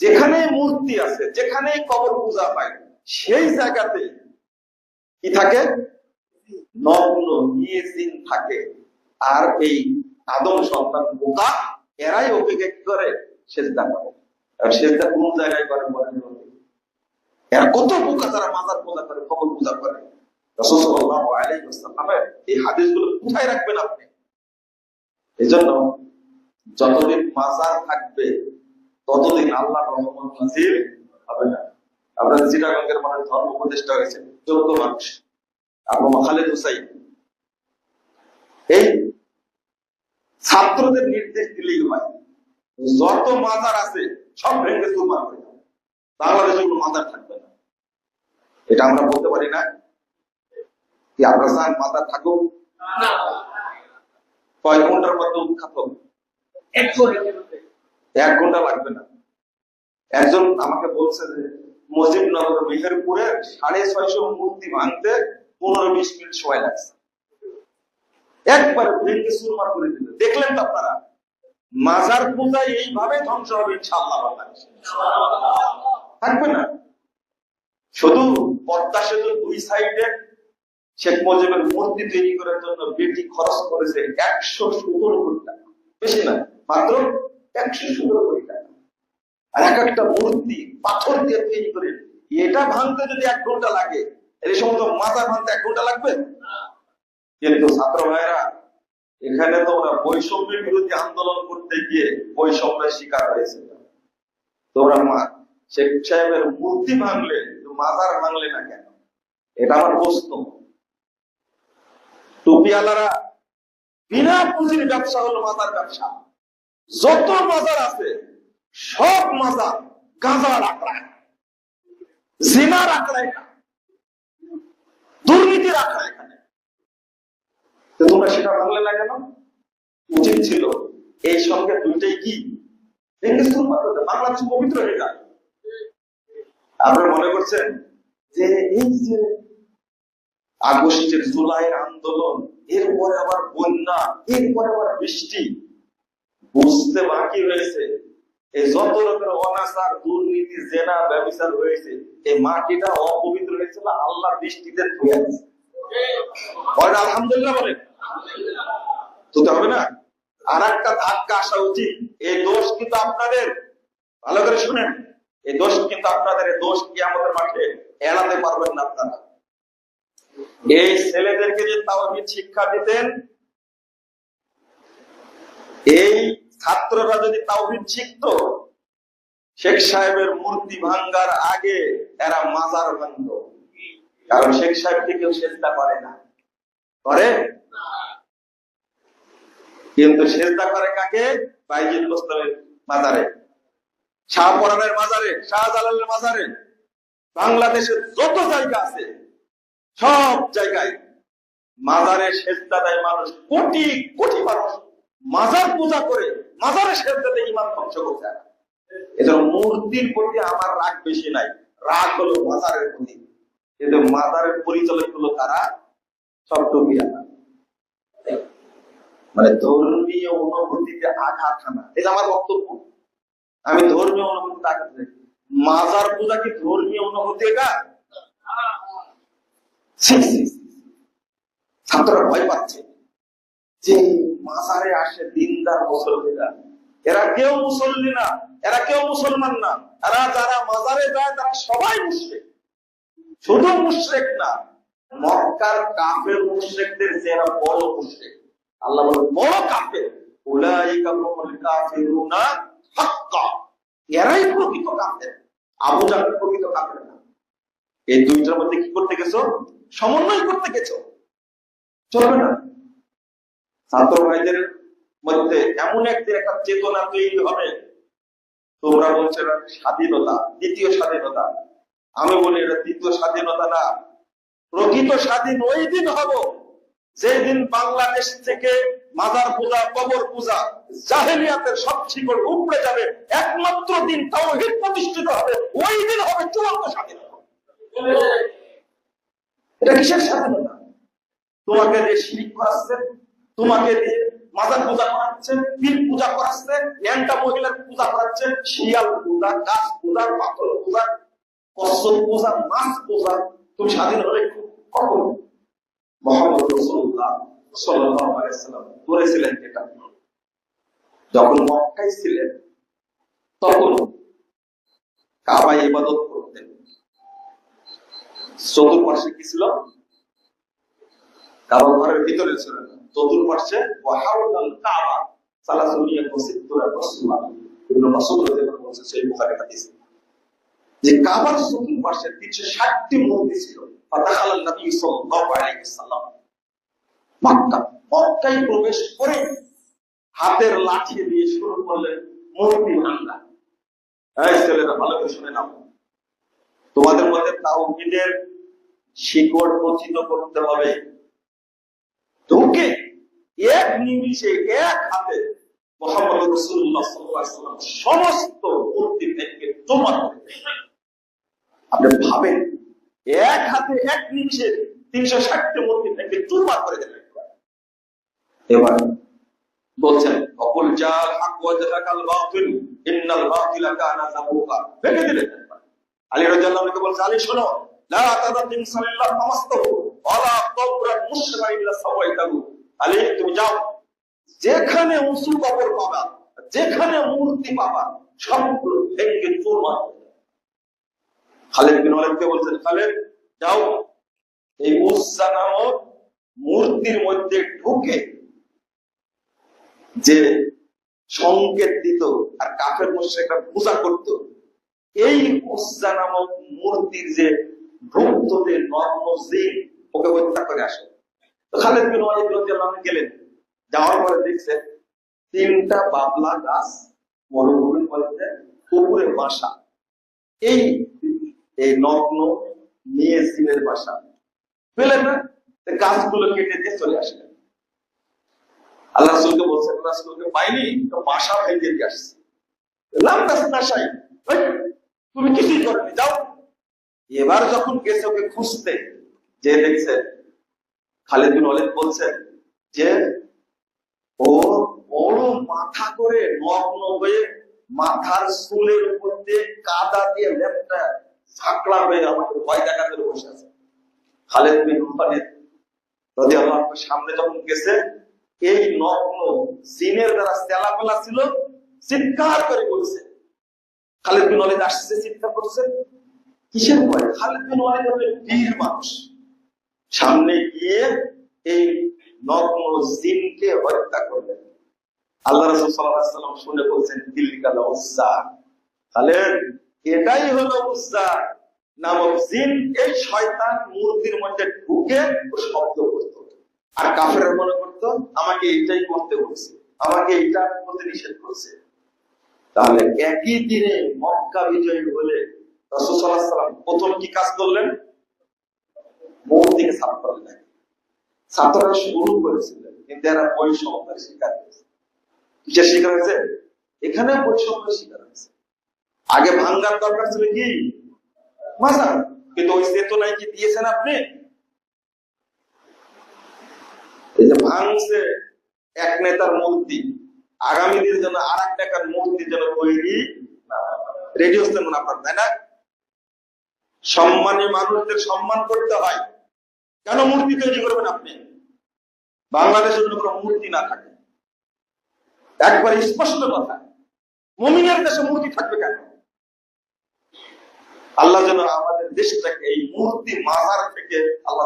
যেখানে মূর্তি আছে যেখানে কবর পূজা পায়, সেই জায়গাতে কি থাকে? নগ্ন নিয়েজিন থাকে। আর এই আদম সন্তান বোকা, এরাই কি করে? সেজদা করে। আর সেজদা কোন জায়গায় করে তো? এরা কত বোকা তারা মাজার পূজা করে, কবর পূজা করে। এই হাদিসগুলো কোথায় রাখবেন আপনি? এজন্য যতদিন মাজার থাকবে ততদিন আল্লাহ রহমান নাজির হবে না। আপনার চিটাগঙ্গের মানে ধর্ম উপদেষ্টা হয়েছে চোদ্দ মানুষ। আবু খালেদ হুসাইন। এই ছাত্রদের নির্দেশ দিলেই হয়। যত মাজার আছে সব ভেঙে চুরমার হয়ে যাবে। বাংলাদেশে কোনো মাজার থাকবে না। এটা আমরা বলতে পারি না। কি আমরা চান মাজার থাকুক? কয় ঘণ্টার মধ্যে উৎখাত? এক ঘণ্টা লাগবে না। একজন আমাকে বলছে যে মুজিবনগর মেহেরপুরে সাড়ে ছয়শো মূর্তি ভাঙতে পনেরো বিশ মিনিট সময় লাগছে। একবারে ভেঙে সুরমার করে দেখলেন তো আপনারা, মাজার পূজা এইভাবে ধ্বংস হবে থাকবে না। শুধু পদ্মা সেতুর দুই সাইডে শেখ মুজিবের মূর্তি তৈরি করার জন্য বেটি খরচ করেছে একশো সতেরো কোটি টাকা। বেশি না, মাত্র একশো আর এক একটা মূর্তি পাথর দিয়ে তৈরি করে, এটা ভাঙতে যদি এক ঘণ্টা লাগে এই সমস্ত মাথা ভাঙতে এক ঘণ্টা লাগবে? কিন্তু ছাত্র এখানে বৈষম্যের বিরুদ্ধে আন্দোলন করতে গিয়ে বৈষম্যের শিকার হয়েছে। তোমরা শেখ সাহেবের মূর্তি ভাঙলে মাজার ভাঙলে না কেন? এটা আমার প্রশ্ন। টুপিওয়ালারা বিনা পুঁজির ব্যবসা হলো মাজার ব্যবসা। যত মাজার আছে, সব মাজার গাঁজার আঁকড়ায় জিনার আঁকড়ায় না দুর্নীতির আঁকড়ায় এখানে। তোমরা সেটা ভাঙলে না উচিত ছিল, এই সঙ্গে দুইটাই কি? বাংলাদেশ পবিত্র হয়ে যায়। আপনারা মনে করছেন যে এই যে আগস্টের জুলাইয়ের আন্দোলন, এরপরে আবার বন্যা, এরপরে আবার বৃষ্টি বুঝতে বাকি রয়েছে। এই যত রকমের অনাচার, দুর্নীতি, জেনা, ব্যবচার হয়েছে এই মাটিটা অপবিত্র হয়েছিল আল্লাহ আছে। আলহামদুলিল্লাহ ধুতে হবে না? আর একটা ধাক্কা আসা উচিত। এই দোষ কিন্তু আপনাদের। ভালো করে শুনেন। এই দোষ কিন্তু আপনাদের দোষ কি আমাদের মাঠে এড়াতে পারবেন না আপনারা। এই ছেলেদেরকে যে তাওহিদ শিক্ষা দিতেন এই ছাত্ররা যদি তাওহিদ শিখত, শেখ সাহেবের মূর্তি ভাঙ্গার আগে এরা মাজার ভাঙত। কারণ শেখ সাহেবকে কেউ চেষ্টা করে না। করে? কিন্তু চেষ্টা করে কাকে? বাইজিদ গোস্তের মাজারে। শাহপরানের মাজারে, শাহজালালের মাজারে। বাংলাদেশের যত জায়গা আছে, সব জায়গায় মাজারে সেজদা দেয় মানুষ কোটি কোটি মানুষ। মাজার পূজা করে মাজারে সেজদা দেয় ইমান ধ্বংস করতে এজন্য মূর্তির প্রতি আমার রাগ বেশি নাই। রাগ হলো মাজারের প্রতি। কিন্তু মাজারের পরিচালক হলো তারা সব টুপিয়া মানে ধর্মীয় অনুভূতিতে আঘাত হানা এটা আমার বক্তব্য। আমি ধর্মীয় অনুভূতি আঘাত। মাজার পূজা কি ধর্মীয় অনুভূতি এটা? ছি। ছাত্ররা ভয় পাচ্ছে। যে মাজারে আসে দিনদার মুসল্লিরা। এরা কেউ মুসল্লি না, এরা কেউ মুসলমান না। এরা যারা মাজারে যায়, তারা সবাই মুশরিক। শুধু মুশরিক না, মক্কার কাফের মুশরিকদের যারা বড় মুশরিক। আল্লাহ বলে বড় কাফের। উলাইকা হুমুল কাফিরুনা হাক্কা। এরাই প্রকৃত কাফের। আবু জাহেল প্রকৃত কাফের না। এই দুইটার মধ্যে কি করতে গেছো? সমন্বয় করতে গেছো। চলবে না। ছাত্র ভাইদের মধ্যে এমন একদিন একটা চেতনা তৈরি হবে। তোমরা বলছো স্বাধীনতা, দ্বিতীয় স্বাধীনতা। আমি বলি এটা দ্বিতীয় স্বাধীনতা না। প্রকৃত স্বাধীন ওই দিন হব যেদিন বাংলাদেশ থেকে মাজার পূজা, কবর পূজা, জাহেলিয়াতের সব শিকড় উপড়ে যাবে। একমাত্র দিন তাও প্রতিষ্ঠিত হবে। ওই দিন হবে চূড়ান্ত স্বাধীনতা। এটা কিসের স্বাধীনতা? তোমাকে দিয়ে শিরিক করাচ্ছে তোমাকে মাজার পূজা করাচ্ছে, পীর পূজা করাচ্ছে, ন্যাংটা মহিলার পূজা করাচ্ছে, শিয়াল পূজা গাছ পূজা, পাথর পূজা কসম পূজা, মাছ পূজা। তুমি স্বাধীন হলে কখন? মোহাম্মদ রসুল্লাহ সাল্লাল্লাহু আলাইহি সাল্লাম করেছিলেন যেটা। যখন মক্কায় ছিলেন, তখন কাবায় ইবাদত করতেন। চতুর্পার্শ্বে কি ছিল? কাবা ঘরের ভিতরে ছিল না। চতুর্পার্শ্বে ওয়াহাউলাল কাবা সালাসুনিয়া বসিতুরা রাসূলুল্লাহ। ইবনে মাসউদ রাদিয়াল্লাহু আনহু সেই বুখারী হাদিস। যে কাবার চতুর্পার্শ্বে 360টি মূর্তি ছিল। ফাতাখাল নবী সাল্লাল্লাহু আলাইহি ওয়াসাল্লাম। মক্কা। মক্কায় প্রবেশ করে হাতের লাঠি দিয়ে শুরু করলেন মূর্তি ভাঙ্গা এই ছেলেরা, ভালো করে শুনে নাও। তোমাদের মধ্যে তাওহীদের শিকড় পচিত করতে হবে। এক নিমিষে এক হাতে মোহাম্মদ রসুল্লাহ সমস্ত মূর্তি থেকে তোমার আপনি ভাবেন, এক হাতে এক নিমিষে তিনশো ষাটটি মূর্তি থেকে চুরমার করে দিলেন এবার বলছেন, অকুল জাল হাক ওয়াজহাকাল বাতিল, ইন্নাল বাতিলা কানা যাবুকা। ভেঙে দিলেন আলী রাদিয়াল্লাহু আনহু বলছে, আলী, শোনো, লা তাদাতিন সাল্লাল্লাহু মাস্তাহু ওয়ালা কবরান মুশরিকা ইল্লা সাওয়াইতাহু। আলী তুমি যাও। যেখানে উঁচু কবর পাবা, যেখানে মূর্তি পাবা, সবগুলো ভেঙে চুরমার খালেদ বিন ওয়ালিদকে বলছেন, খালেদ, যাও। এই উজ্জা নামক মূর্তির মধ্যে ঢুকে যে সংকেত দিত আর কাফের মুশরিকরা পূজা করত, এই উজ্জা নামক মূর্তির যে ভক্ততে নর্ম জিন ওকে হত্যা করে আসে। খালেদ বিন ওয়ালিদ রাদিয়াল্লাহু গেলেন। যাওয়ার পরে দেখছে তিনটা বাবলা গাছ মরুভূমির মধ্যে উপরে বাসা। এই এই নগ্ন সিনের বাসা। না? গাছগুলো কেটে দিয়ে চলে আসলেন। আল্লাহ বলছেন পাইনি, তো বাসা ভেঙে দিয়ে আসছে। লাম তুমি কিছুই করেনি, যাও। এবার যখন গেছে ওকে খুঁজতে, যে দেখছে বিন ওয়ালিদ বলছেন যে ও বড় মাথা করে নগ্ন হয়ে মাথার চুলের কাদা দিয়ে লেপটা হয়ে ভয় দেখাতে বসে আছে। খালেদ বিন ওয়ালিদ যদি আমার সামনে যখন গেছে, এই নগ্ন জিনের দ্বারা চেলাপেলা ছিল, চিৎকার করে বলছে। খালেদ বিন ওয়ালিদ আসছে, চিৎকার করছে। কিসের ভয়? খালেদ বিন ওয়ালিদ বীর মানুষ। সামনে গিয়ে এই নগ্ন জিনকে হত্যা করলেন। আল্লাহ রসুল সাল্লাম শুনে বলছেন দিল্লিকাল উজ্জা তাহলে এটাই হলো উজ্জা নামক জিন। এই শয়তান মূর্তির মধ্যে ঢুকে শব্দ করত। আর মনে করত, আমাকে এইটাই করতে বলছে, আমাকে এইটা করতে নিষেধ করছে। তাহলে একই দিনে মক্কা বিজয়ী হলে রসুল সাল্লাহ সাল্লাম প্রথম কি কাজ করলেন? মূর্তিকে সাফ করলেন ছাত্ররা শুরু করেছিলেন কিন্তু এরা বৈষম্যের শিকার হয়েছে কিসের শিকার হয়েছে? এখানে বৈষম্যের শিকার হয়েছে। আগে ভাঙ্গার দরকার ছিল কি? মাজার কিন্তু ওই চেতনায় কি দিয়েছেন আপনি? এই যে ভাঙছে এক নেতার মূর্তি, আগামী দিনের জন্য আর এক নেতার মূর্তি যেন তৈরি রেডি হচ্ছেন মনে আপনার, তাই না? সম্মানী মানুষদের সম্মান করতে হয়। কেন মূর্তি তৈরি করবেন আপনি? বাংলাদেশের জন্য কোনো মূর্তি না থাকে। একবার স্পষ্ট কথা, মমিনের দেশে মূর্তি থাকবে কেন? আল্লাহ যেন আমাদের দেশটাকে এই মূর্তি মাজার থেকে আল্লাহ